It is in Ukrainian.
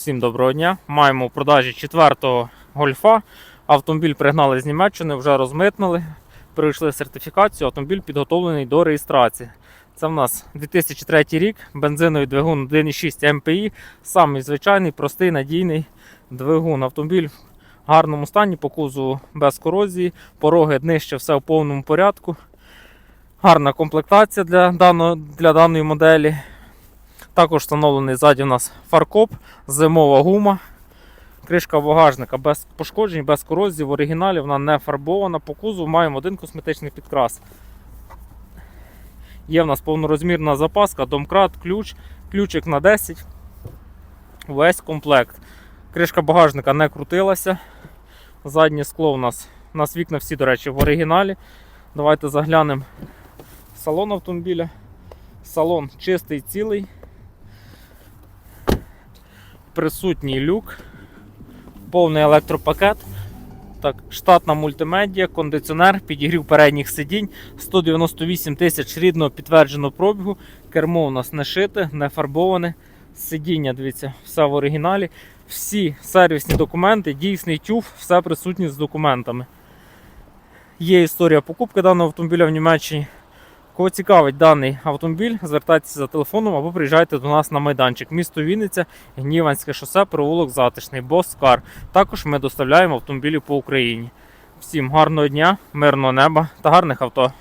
Всім доброго дня. Маємо у продажі четвертого гольфа. Автомобіль пригнали з Німеччини, вже розмитнили, пройшли сертифікацію. Автомобіль підготовлений до реєстрації. Це в нас 2003 рік, бензиновий двигун 1.6 МПІ. Самий звичайний, простий, надійний двигун. Автомобіль в гарному стані, по кузову без корозії, пороги днище, все в повному порядку. Гарна комплектація для, даного, для даної моделі. Також встановлений ззаді у нас фаркоп, зимова гума. Кришка багажника без пошкоджень, без корозії. В оригіналі вона не фарбована. По кузову маємо один косметичний підкрас. Є в нас повнорозмірна запаска, домкрат, ключ, ключик на 10. Весь комплект. Кришка багажника не крутилася. Заднє скло у нас. У нас вікна всі, до речі, в оригіналі. Давайте заглянемо в салон автомобіля. Салон чистий, цілий. Присутній люк, повний електропакет. Так, штатна мультимедіа, кондиціонер, підігрів передніх сидінь, 198 тисяч рідного підтвердженого пробігу. Кермо у нас не шите, не фарбоване. Сидіння, дивіться, все в оригіналі. Всі сервісні документи, дійсний тюф, все присутні з документами. Є історія покупки даного автомобіля в Німеччині. Кого цікавить даний автомобіль, звертайтеся за телефоном або приїжджайте до нас на майданчик. Місто Вінниця, Гніванське шосе, провулок Затишний, Боскар. Також ми доставляємо автомобілі по Україні. Всім гарного дня, мирного неба та гарних авто.